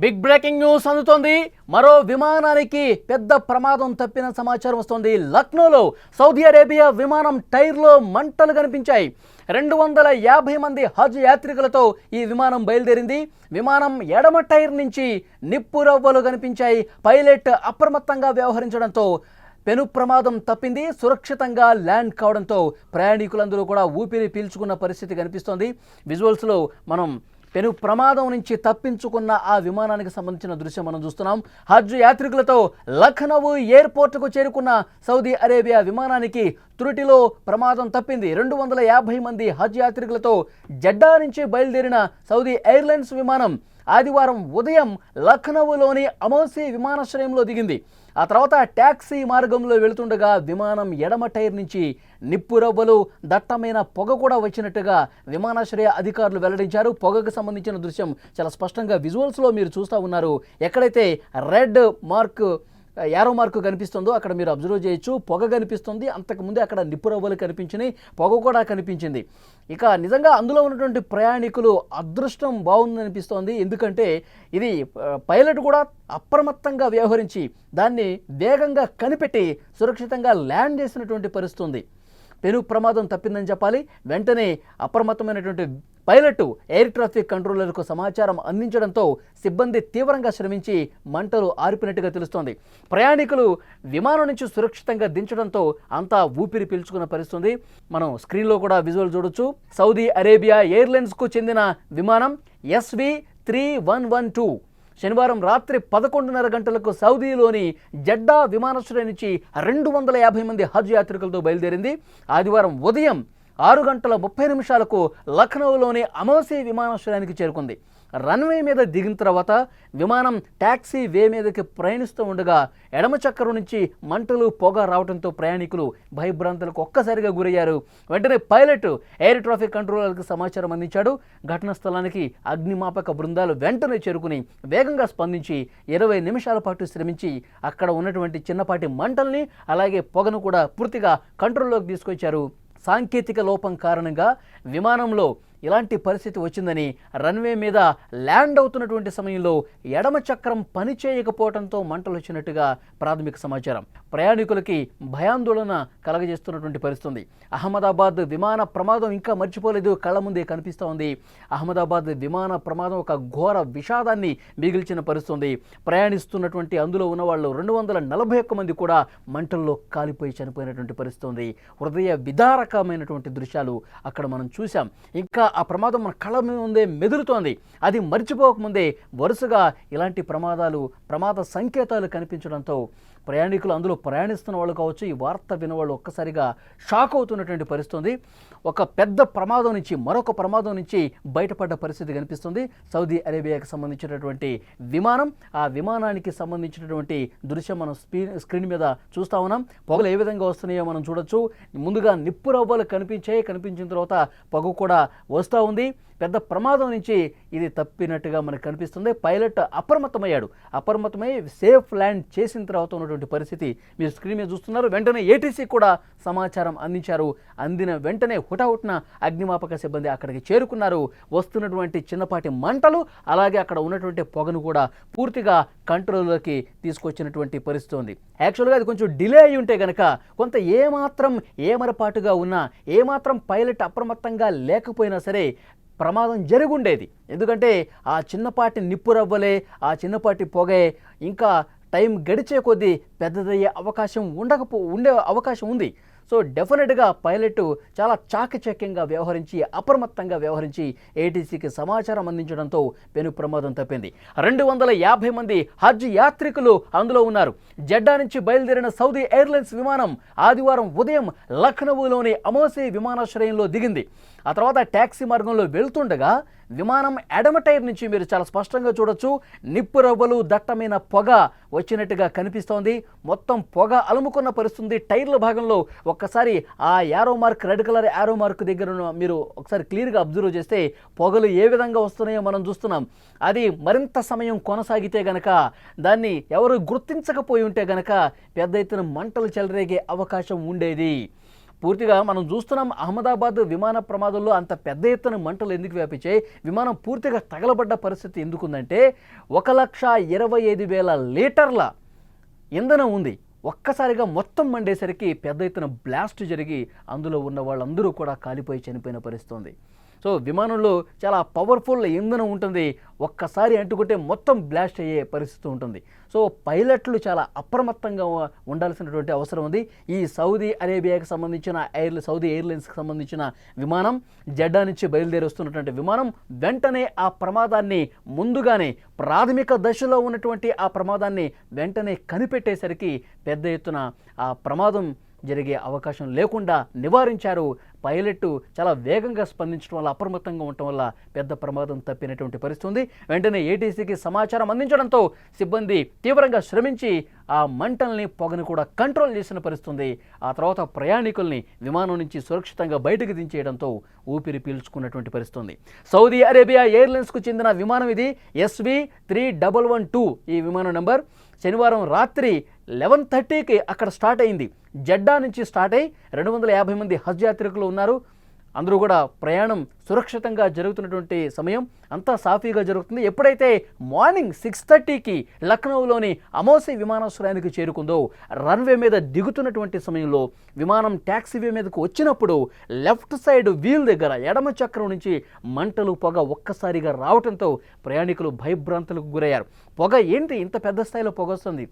Big breaking news అందుతోంది. మరో విమానానికి పెద్ద ప్రమాదం తప్పిన సమాచారం వస్తోంది. లక్నోలో సౌదీ అరేబియా విమానం టైర్లో మంటలు కనిపించాయి. రెండు వందల యాభై మంది హజ్ యాత్రికులతో ఈ విమానం బయలుదేరింది. విమానం ఎడమ టైర్ నుంచి నిప్పు రవ్వలు కనిపించాయి. పైలట్ అప్రమత్తంగా వ్యవహరించడంతో పెను ప్రమాదం తప్పింది. సురక్షితంగా ల్యాండ్ కావడంతో ప్రయాణికులందరూ కూడా ఊపిరి పీల్చుకున్న పరిస్థితి కనిపిస్తోంది. విజువల్స్లో మనం పెను ప్రమాదం నుంచి తప్పించుకున్న ఆ విమానానికి సంబంధించిన దృశ్యం మనం చూస్తున్నాం. హజ్ యాత్రికులతో లఖనవు ఎయిర్పోర్టుకు చేరుకున్న సౌదీ అరేబియా విమానానికి త్రుటిలో ప్రమాదం తప్పింది. రెండు వందల యాభై మంది హజ్ యాత్రికులతో జడ్డా నుంచి బయలుదేరిన సౌదీ ఎయిర్లైన్స్ విమానం ఆదివారం ఉదయం లఖనవులోని అమోసి విమానాశ్రయంలో దిగింది. ఆ తర్వాత ట్యాక్సీ మార్గంలో వెళుతుండగా విమానం ఎడమ టైర్ నుంచి నిప్పు రవ్వలు దట్టమైన పొగ కూడా వచ్చినట్టుగా విమానాశ్రయ అధికారులు వెల్లడించారు. పొగకు సంబంధించిన దృశ్యం చాలా స్పష్టంగా విజువల్స్లో మీరు చూస్తూ ఉన్నారు. ఎక్కడైతే రెడ్ మార్క్ యారో మార్కు కనిపిస్తుందో అక్కడ మీరు అబ్జర్వ్ చేయొచ్చు. పొగ కనిపిస్తుంది. అంతకుముందే అక్కడ నిప్పురవ్వలు కనిపించినాయి. పొగ కూడా కనిపించింది. ఇక నిజంగా అందులో ఉన్నటువంటి ప్రయాణికులు అదృష్టం బాగుంది అనిపిస్తోంది. ఎందుకంటే ఇది పైలట్ కూడా అప్రమత్తంగా వ్యవహరించి దాన్ని వేగంగా కనిపెట్టి సురక్షితంగా ల్యాండ్ చేసినటువంటి పరిస్థితి ఉంది. పెను ప్రమాదం తప్పిందని చెప్పాలి. వెంటనే అప్రమత్తమైనటువంటి పైలట్ ఎయిర్ ట్రాఫిక్ కంట్రోలర్కు సమాచారం అందించడంతో సిబ్బంది తీవ్రంగా శ్రమించి మంటలు ఆరిపినట్టుగా తెలుస్తోంది. ప్రయాణికులు విమానం నుంచి సురక్షితంగా దించడంతో అంతా ఊపిరి పీల్చుకున్న పరిస్థితుంది. మనం స్క్రీన్లో కూడా విజువల్ చూడొచ్చు. సౌదీ అరేబియా ఎయిర్లైన్స్కు చెందిన విమానం SV three one one two. శనివారం రాత్రి పదకొండున్నర గంటలకు సౌదీలోని జడ్డా విమానాశ్రయం నుంచి రెండు వందల యాభై మంది హజ్ యాత్రికులతో బయలుదేరింది. ఆదివారం ఉదయం ఆరు గంటల ముప్పై నిమిషాలకు లఖనౌలోని అమోసీ విమానాశ్రయానికి చేరుకుంది. రన్వే మీద దిగిన తర్వాత విమానం ట్యాక్సీ వే మీదకి ప్రయాణిస్తూ ఉండగా ఎడమ చక్రం నుంచి మంటలు పొగ రావడంతో ప్రయాణికులు భయభ్రాంతులకు ఒక్కసారిగా గురయ్యారు. వెంటనే పైలట్ ఎయిర్ ట్రాఫిక్ కంట్రోలర్కి సమాచారం అందించాడు. ఘటనా స్థలానికి అగ్నిమాపక బృందాలు వెంటనే చేరుకుని వేగంగా స్పందించి ఇరవై నిమిషాల పాటు శ్రమించి అక్కడ ఉన్నటువంటి చిన్నపాటి మంటల్ని అలాగే పొగను కూడా పూర్తిగా కంట్రోల్లోకి తీసుకొచ్చారు. సాంకేతిక లోపం కారణంగా విమానంలో ఇలాంటి పరిస్థితి వచ్చిందని రన్వే మీద ల్యాండ్ అవుతున్నటువంటి సమయంలో ఎడమ చక్రం పనిచేయకపోవడంతో మంటలు వచ్చినట్టుగా ప్రాథమిక సమాచారం. ప్రయాణికులకి భయాందోళన కలగజేస్తున్నటువంటి పరిస్థితి అహ్మదాబాద్ విమాన ప్రమాదం ఇంకా మర్చిపోలేదు కళ్ళ ముందే కనిపిస్తూ ఉంది. అహ్మదాబాద్ విమాన ప్రమాదం ఒక ఘోర విషాదాన్ని మిగిల్చిన పరిస్థితి ప్రయాణిస్తున్నటువంటి అందులో ఉన్న వాళ్ళు రెండు వందల నలభై ఒక్క మంది కూడా మంటల్లో కాలిపోయి చనిపోయినటువంటి పరిస్థితి హృదయ విదారకమైనటువంటి దృశ్యాలు అక్కడ మనం చూసాం ఇంకా ఆ ప్రమాదం మన కళ్ళ ముందే మెదులుతోంది అది మర్చిపోకముందే వరుసగా ఇలాంటి ప్రమాదాలు ప్రమాద సంకేతాలు కనిపించడంతో ప్రయాణికులు అందులో ప్రయాణిస్తున్న వాళ్ళు కావచ్చు ఈ వార్త వినవాళ్ళు ఒక్కసారిగా షాక్ అవుతున్నటువంటి పరిస్థితుంది. ఒక పెద్ద ప్రమాదం నుంచి మరొక ప్రమాదం నుంచి బయటపడ్డ పరిస్థితి కనిపిస్తుంది. సౌదీ అరేబియాకి సంబంధించినటువంటి విమానం ఆ విమానానికి సంబంధించినటువంటి దృశ్యం మనం స్క్రీన్ స్క్రీన్ మీద చూస్తా ఉన్నాం. పొగలు ఏ విధంగా వస్తున్నాయో మనం చూడొచ్చు. ముందుగా నిప్పు రవ్వలు కనిపించాయి. కనిపించిన తర్వాత పొగ కూడా వస్తూ ఉంది. పెద్ద ప్రమాదం నుంచి ఇది తప్పినట్టుగా మనకు కనిపిస్తుంది. పైలట్ అప్రమత్తమయ్యాడు. అప్రమత్తమై సేఫ్ ల్యాండ్ చేసిన తర్వాత ఉన్నటువంటి పరిస్థితి మీరు స్క్రీన్ మీద చూస్తున్నారు. వెంటనే ఏటీసీ కూడా సమాచారం అందించారు. అందిన వెంటనే హుటాహుటిన అగ్నిమాపక సిబ్బంది అక్కడికి చేరుకున్నారు. వస్తున్నటువంటి చిన్నపాటి మంటలు అలాగే అక్కడ ఉన్నటువంటి పొగను కూడా పూర్తిగా కంట్రోల్లోకి తీసుకొచ్చినటువంటి పరిస్థితి ఉంది యాక్చువల్గా అది కొంచెం డిలే అయి ఉంటే గనక కొంత ఏమాత్రం ఏమరపాటుగా ఉన్నా ఏమాత్రం పైలట్ అప్రమత్తంగా లేకపోయినా సరే ప్రమాదం జరుగుండేది. ఎందుకంటే ఆ చిన్నపాటి నిప్పు రవ్వలే ఆ చిన్నపాటి పొగే ఇంకా టైం గడిచే కొద్దీ పెద్దదయ్యే అవకాశం ఉండకపో ఉండే అవకాశం ఉంది. సో డెఫినెట్గా పైలట్ చాలా చాకచక్యంగా వ్యవహరించి అప్రమత్తంగా వ్యవహరించి ఏటీసీకి సమాచారం అందించడంతో పెను ప్రమాదం తప్పింది. రెండు వందల యాభై మంది హజ్ యాత్రికులు అందులో ఉన్నారు. జడ్డా నుంచి బయలుదేరిన సౌదీ ఎయిర్లైన్స్ విమానం ఆదివారం ఉదయం లక్నవూలోని అమోసీ విమానాశ్రయంలో దిగింది. ఆ తర్వాత ట్యాక్సీ మార్గంలో వెళ్తుండగా విమానం ఎడమ టైర్ నుంచి మీరు చాలా స్పష్టంగా చూడొచ్చు. నిప్పు రవ్వలు దట్టమైన పొగ వచ్చినట్టుగా కనిపిస్తోంది. మొత్తం పొగ అలుముకున్న పరిస్థితుంది. టైర్ల భాగంలో ఒక్కసారి ఆ arrow mark red colour arrow mark దగ్గర మీరు ఒకసారి క్లియర్గా అబ్జర్వ్ చేస్తే పొగలు ఏ విధంగా వస్తున్నాయో మనం చూస్తున్నాం. అది మరింత సమయం కొనసాగితే గనక దాన్ని ఎవరు గుర్తించకపోయి ఉంటే గనక పెద్ద ఎత్తున మంటలు చెలరేగే అవకాశం ఉండేది. పూర్తిగా మనం చూస్తున్నాం అహ్మదాబాద్ విమాన ప్రమాదంలో అంత పెద్ద ఎత్తున మంటలు ఎందుకు వ్యాపించాయి? విమానం పూర్తిగా తగలబడ్డ పరిస్థితి ఎందుకుందంటే ఒక లక్ష ఇరవై ఐదు వేల లీటర్ల ఇంధనం ఉంది. ఒక్కసారిగా మొత్తం మండేసరికి పెద్ద ఎత్తున బ్లాస్ట్ జరిగి అందులో ఉన్న వాళ్ళందరూ కూడా కాలిపోయి చనిపోయిన పరిస్థితి ఉంది. సో విమానంలో చాలా పవర్ఫుల్ ఇంధనం ఉంటుంది. ఒక్కసారి అంటుకుంటే మొత్తం బ్లాస్ట్ అయ్యే పరిస్థితి ఉంటుంది. సో పైలట్లు చాలా అప్రమత్తంగా ఉండాల్సినటువంటి అవసరం ఉంది. ఈ సౌదీ అరేబియాకి సంబంధించిన ఎయిర్ సౌదీ ఎయిర్లైన్స్కి సంబంధించిన విమానం జెడ్డా నుంచి బయలుదేరి వస్తున్నటువంటి విమానం వెంటనే ఆ ప్రమాదాన్ని ముందుగానే ప్రాథమిక దశలో ఉన్నటువంటి ఆ ప్రమాదాన్ని వెంటనే కనిపెట్టేసరికి పెద్ద ఎత్తున ఆ ప్రమాదం జరిగే అవకాశం లేకుండా నివారించారు. పైలట్ చాలా వేగంగా స్పందించడం వల్ల అప్రమత్తంగా ఉండటం వల్ల పెద్ద ప్రమాదం తప్పినటువంటి పరిస్థితి ఉంది వెంటనే ఏటీసీకి సమాచారం అందించడంతో సిబ్బంది తీవ్రంగా శ్రమించి ఆ మంటల్ని పొగను కూడా కంట్రోల్ చేసిన పరిస్థితి ఉంది ఆ తర్వాత ప్రయాణికుల్ని విమానం నుంచి సురక్షితంగా బయటకు దించేయడంతో ఊపిరి పీల్చుకున్నటువంటి పరిస్థితుంది. సౌదీ అరేబియా ఎయిర్లైన్స్కు చెందిన విమానం ఇది. SV three double one two ఈ విమానం నెంబర్. శనివారం రాత్రి లెవెన్ థర్టీకి అక్కడ స్టార్ట్ అయింది. జడ్డా నుంచి స్టార్ట్ అయ్యి రెండు వందల యాభై మంది హజ్ యాత్రికులు ఉన్నారు. అందరూ కూడా ప్రయాణం సురక్షితంగా జరుగుతున్నటువంటి సమయం అంతా సాఫీగా జరుగుతుంది. ఎప్పుడైతే మార్నింగ్ సిక్స్ థర్టీకి లక్నౌలోని అమోసి విమానాశ్రయానికి చేరుకుందో రన్వే మీద దిగుతున్నటువంటి సమయంలో విమానం ట్యాక్సీవే మీదకు వచ్చినప్పుడు లెఫ్ట్ సైడ్ వీల్ దగ్గర ఎడమ చక్రం నుంచి మంటలు పొగ ఒక్కసారిగా రావడంతో ప్రయాణికులు భయభ్రాంతులకు గురయ్యారు. పొగ ఏంటి? ఇంత పెద్ద స్థాయిలో పొగ వస్తుంది.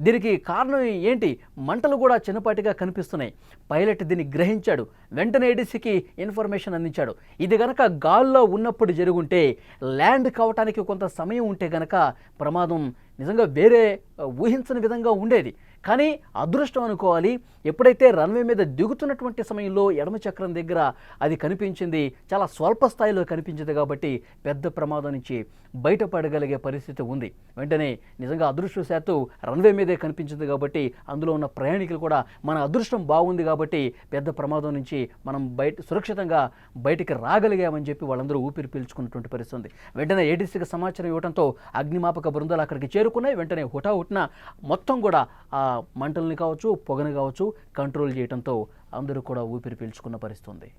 దీనికి కారణం ఏంటి? మంటలు కూడా చిన్నపాటిగా కనిపిస్తున్నాయి. పైలట్ దీన్ని గ్రహించాడు. వెంటనే ఏడీసీకి ఇన్ఫర్మేషన్ అందించాడు. ఇది గనక గాల్లో ఉన్నప్పుడు జరుగుంటే ల్యాండ్ కావటానికి కొంత సమయం ఉంటే గనక ప్రమాదం నిజంగా వేరే ఊహించని విధంగా ఉండేది. కానీ అదృష్టం అనుకోవాలి. ఎప్పుడైతే రన్వే మీద దిగుతున్నటువంటి సమయంలో ఎడమ చక్రం దగ్గర అది కనిపించింది చాలా స్వల్ప స్థాయిలో కనిపించింది కాబట్టి పెద్ద ప్రమాదం నుంచి బయటపడగలిగే పరిస్థితి ఉంది. వెంటనే నిజంగా అదృష్టశాత్తు రన్వే మీదే కనిపించింది కాబట్టి అందులో ఉన్న ప్రయాణికులు కూడా మన అదృష్టం బాగుంది కాబట్టి పెద్ద ప్రమాదం నుంచి మనం బయట సురక్షితంగా బయటికి రాగలిగామని చెప్పి వాళ్ళందరూ ఊపిరి పీల్చుకున్నటువంటి పరిస్థితి ఉంది. వెంటనే ఏడీసీకి సమాచారం ఇవ్వడంతో అగ్నిమాపక బృందాలు అక్కడికి చేరుకున్నాయి. వెంటనే హుటాహుటిన మొత్తం కూడా మంటల్ని కావచ్చు పొగని కావచ్చు కంట్రోల్ చేయడంతో అందరూ కూడా ఊపిరి పీల్చుకున్న పరిస్థితుంది